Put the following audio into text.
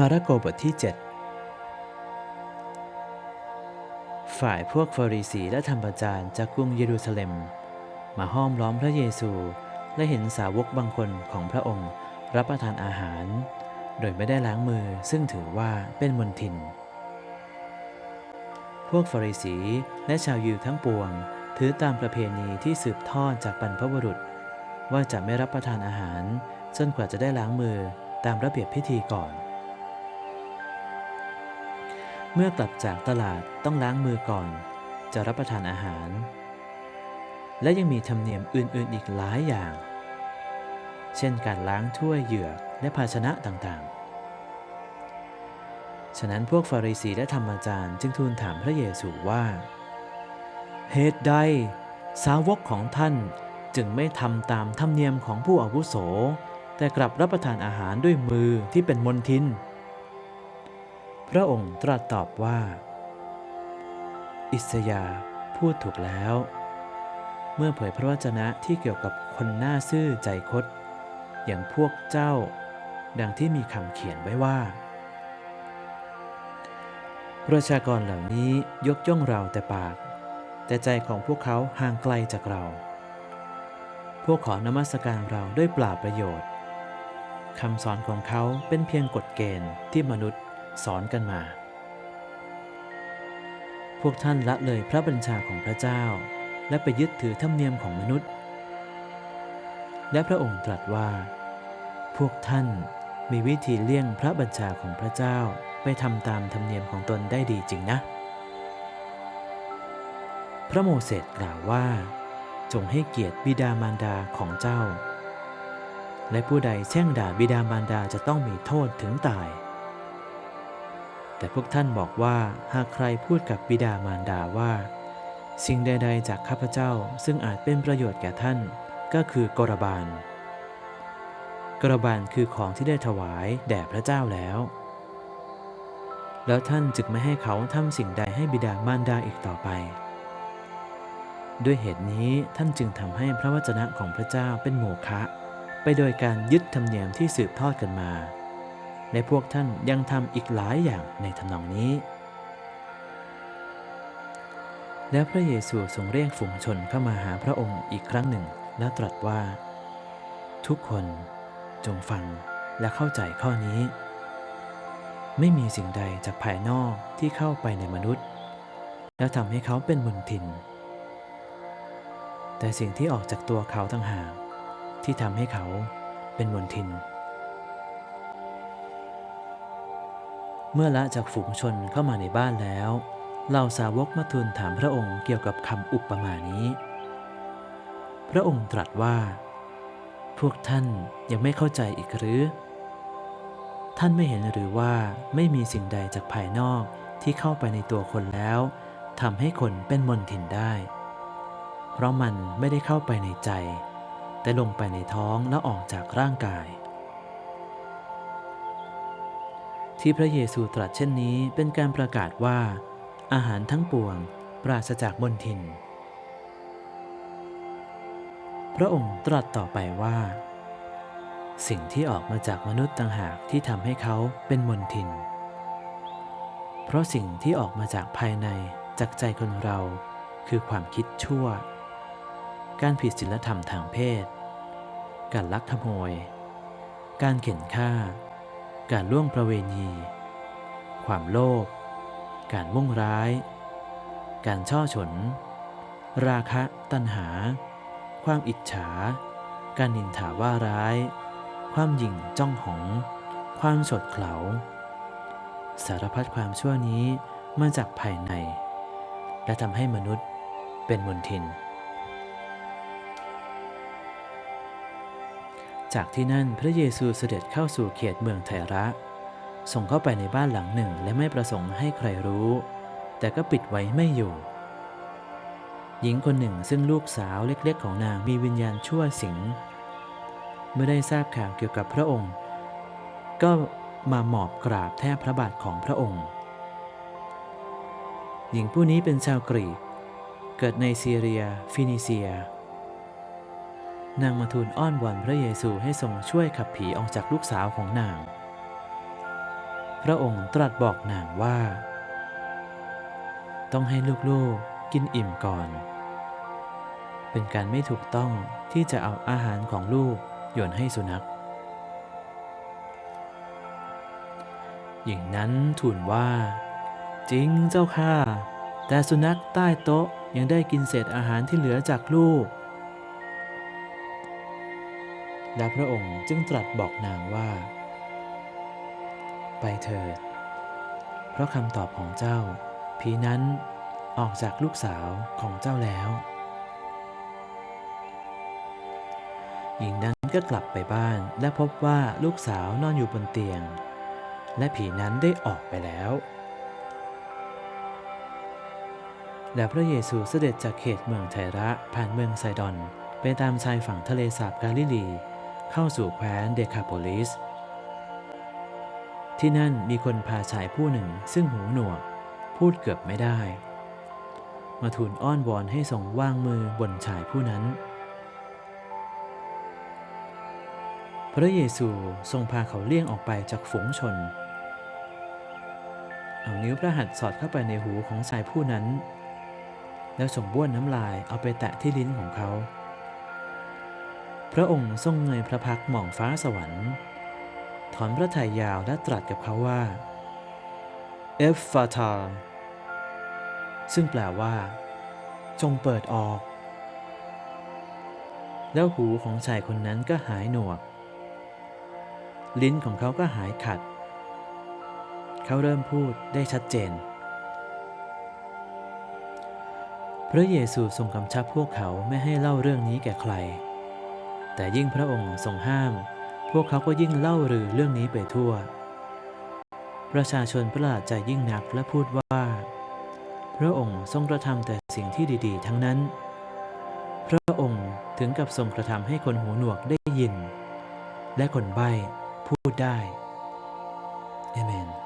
มาระโกบทที่ 7 ฝ่ายพวกฟาริสีและธรรมจารย์จากกรุงเยรูซาเล็ม มาห้อมล้อมพระเยซู และเห็นสาวกบางคนของพระองค์รับประทานอาหาร โดยไม่ได้ล้างมือซึ่งถือว่าเป็นมนทิน พวกฟาริสีและชาวยิวทั้งปวง ถือตามประเพณีที่สืบทอดจากบรรพบุรุษ ว่าจะไม่รับประทานอาหารจนกว่าจะได้ล้างมือตามระเบียบพิธีก่อน เมื่อกลับจากตลาดต้องล้างมือก่อน จะรับประทานอาหาร และยังมีธรรมเนียมอื่นๆอีกหลายอย่าง เช่นการล้างถ้วยเหยือกและภาชนะต่างๆ ฉะนั้นพวกฟาริสีและธรรมจารย์จึงทูลถามพระเยซูว่า เหตุใดสาวกของท่านจึงไม่ทำตามธรรมเนียมของผู้อาวุโส แต่กลับรับประทานอาหารด้วยมือที่เป็นมนทิน พระองค์ตรัสตอบว่า อิสยาพูดถูกแล้ว เมื่อเผยพระวจนะที่เกี่ยวกับคนหน้าซื่อใจคดอย่างพวกเจ้า ดังที่มีคำเขียนไว้ว่า ประชากรเหล่านี้ยกย่องเราแต่ปาก แต่ใจของพวกเขาห่างไกลจากเรา พวกขอนมัสการเราด้วยเปล่าประโยชน์คำสอนของเขาเป็นเพียงกฎเกณฑ์ที่มนุษย์ สอนกันมา พวกท่านละเลยพระบัญชาของพระเจ้า และไปยึดถือธรรมเนียมของมนุษย์ และพระองค์ตรัสว่า พวกท่านมีวิธีเลี่ยงพระบัญชาของพระเจ้าไปทำตามธรรมเนียมของตนได้ดีจริงนะ พระโมเสสกล่าวว่า จงให้เกียรติบิดามารดาของเจ้า และผู้ใดแช่งด่าบิดามารดาจะต้องมีโทษถึงตาย แต่พวกท่านบอกว่าหากใครพูดกับบิดามารดาว่า สิ่งใดๆจากข้าพเจ้าซึ่งอาจเป็นประโยชน์แก่ท่านก็คือกรบาล กรบาลคือของที่ได้ถวายแด่พระเจ้าแล้ว แล้วท่านจึงไม่ให้เขาทำสิ่งใดให้บิดามารดาอีกต่อไป ด้วยเหตุนี้ท่านจึงทำให้พระวจนะของพระเจ้าเป็นโมฆะไปโดยการยึดธรรมเนียมที่สืบทอดกันมา ในพวกท่านยังทำอีกหลายอย่างในทำนองนี้ แล้วพระเยซูทรงเรียกฝูงชนเข้ามาหาพระองค์อีกครั้งหนึ่ง แล้วตรัสว่า ทุกคนจงฟังและเข้าใจข้อนี้ ไม่มีสิ่งใดจากภายนอกที่เข้าไปในมนุษย์ แล้วทำให้เขาเป็นมนทิน แต่สิ่งที่ออกจากตัวเขาต่างหากที่ทำให้เขาเป็นมนทิน เมื่อละจากฝูงชนเข้ามาในบ้านแล้วเหล่าสาวกมาทูลถามพระองค์เกี่ยวกับคำอุปมานี้ พระองค์ตรัสว่า พวกท่านยังไม่เข้าใจอีกหรือ ท่านไม่เห็นหรือว่าไม่มีสิ่งใดจากภายนอกที่เข้าไปในตัวคนแล้วทำให้คนเป็นมนทินได้ เพราะมันไม่ได้เข้าไปในใจ แต่ลงไปในท้องแล้วออกจากร่างกาย ที่พระเยซูตรัสเช่นนี้เป็นการประกาศว่า อาหารทั้งปวงปราศจากมนทิน พระองค์ตรัสต่อไปว่า สิ่งที่ออกมาจากมนุษย์ต่างหากที่ทำให้เขาเป็นมนทิน เพราะสิ่งที่ออกมาจากภายในจากใจคนเราคือความคิดชั่ว การผิดศีลธรรมทางเพศ การลักขโมย การเข็นฆ่า การล่วงประเวณี ความโลภ การมุ่งร้าย การช่อฉน ราคะตัณหา ความอิจฉา การนินทาว่าร้าย ความหยิ่งจ้องหอง ความสดเขลา สารพัดความชั่วนี้มาจากภายใน และทำให้มนุษย์เป็นมนทิน จากที่นั่นพระเยซูเสด็จเข้าสู่เขตเมืองไทระ ส่งเข้าไปในบ้านหลังหนึ่งและไม่ประสงค์ให้ใครรู้ แต่ก็ปิดไว้ไม่อยู่ หญิงคนหนึ่งซึ่งลูกสาวเล็กๆ ของนางมีวิญญาณชั่วสิง เมื่อได้ทราบข่าวเกี่ยวกับพระองค์ ก็มาหมอบกราบแทบพระบาทของพระองค์ หญิงผู้นี้เป็นชาวกรีก เกิดในซีเรีย ฟินิเซีย นางมาทูลอ้อนวอนพระเยซูให้ทรงช่วยขับผีออกจากลูกสาวของนาง พระองค์ตรัสบอกนางว่า ต้องให้ลูกๆกินอิ่มก่อน เป็นการไม่ถูกต้องที่จะเอาอาหารของลูกโยนให้สุนัขหญิงนั้นทูลว่า จริงเจ้าค่ะ แต่สุนัขใต้โต๊ะยังได้กินเศษอาหารที่เหลือจากลูก และพระองค์จึงตรัสบอกนางว่า ไปเถิด เพราะคำตอบของเจ้า ผีนั้นออกจากลูกสาวของเจ้าแล้ว หญิงนั้นก็กลับไปบ้านและพบว่าลูกสาวนอนอยู่บนเตียง และผีนั้นได้ออกไปแล้ว และพระเยซูเสด็จจากเขตเมืองไทระผ่านเมืองไซดอน ไปตามชายฝั่งทะเลสาบกาลิลี เข้าสู่แคว้นเดคาโพลิส ที่นั่นมีคนพาชายผู้หนึ่งซึ่งหูหนวก พูดเกือบไม่ได้ มาทูลอ้อนวอนให้ทรงวางมือบนชายผู้นั้น พระเยซูทรงพาเขาเลี่ยงออกไปจากฝูงชน เอานิ้วพระหัตถ์สอดเข้าไปในหูของชายผู้นั้น แล้วส่งบ้วนน้ำลายเอาไปแตะที่ลิ้นของเขา พระองค์ทรงเงยพระพักมองฟ้าสวรรค์ ถอนพระทัยยาวและตรัสกับเขาว่า เอฟฟาตาซึ่งแปลว่า จงเปิดออก แล้วหูของชายคนนั้นก็หายหนวก ลิ้นของเขาก็หายขัด เขาเริ่มพูดได้ชัดเจน พระเยซูทรงกำชับพวกเขาไม่ให้เล่าเรื่องนี้แก่ใคร แต่ยิ่งพระองค์ทรงห้าม พวกเขาก็ยิ่งเล่าลือเรื่องนี้ไปทั่ว ประชาชนประหลาดใจยิ่งนักและพูดว่า พระองค์ทรงกระทำแต่สิ่งที่ดี ๆ ทั้งนั้น พระองค์ถึงกับทรงกระทำให้คนหูหนวกได้ยิน และคนใบ้พูดได้เอเมน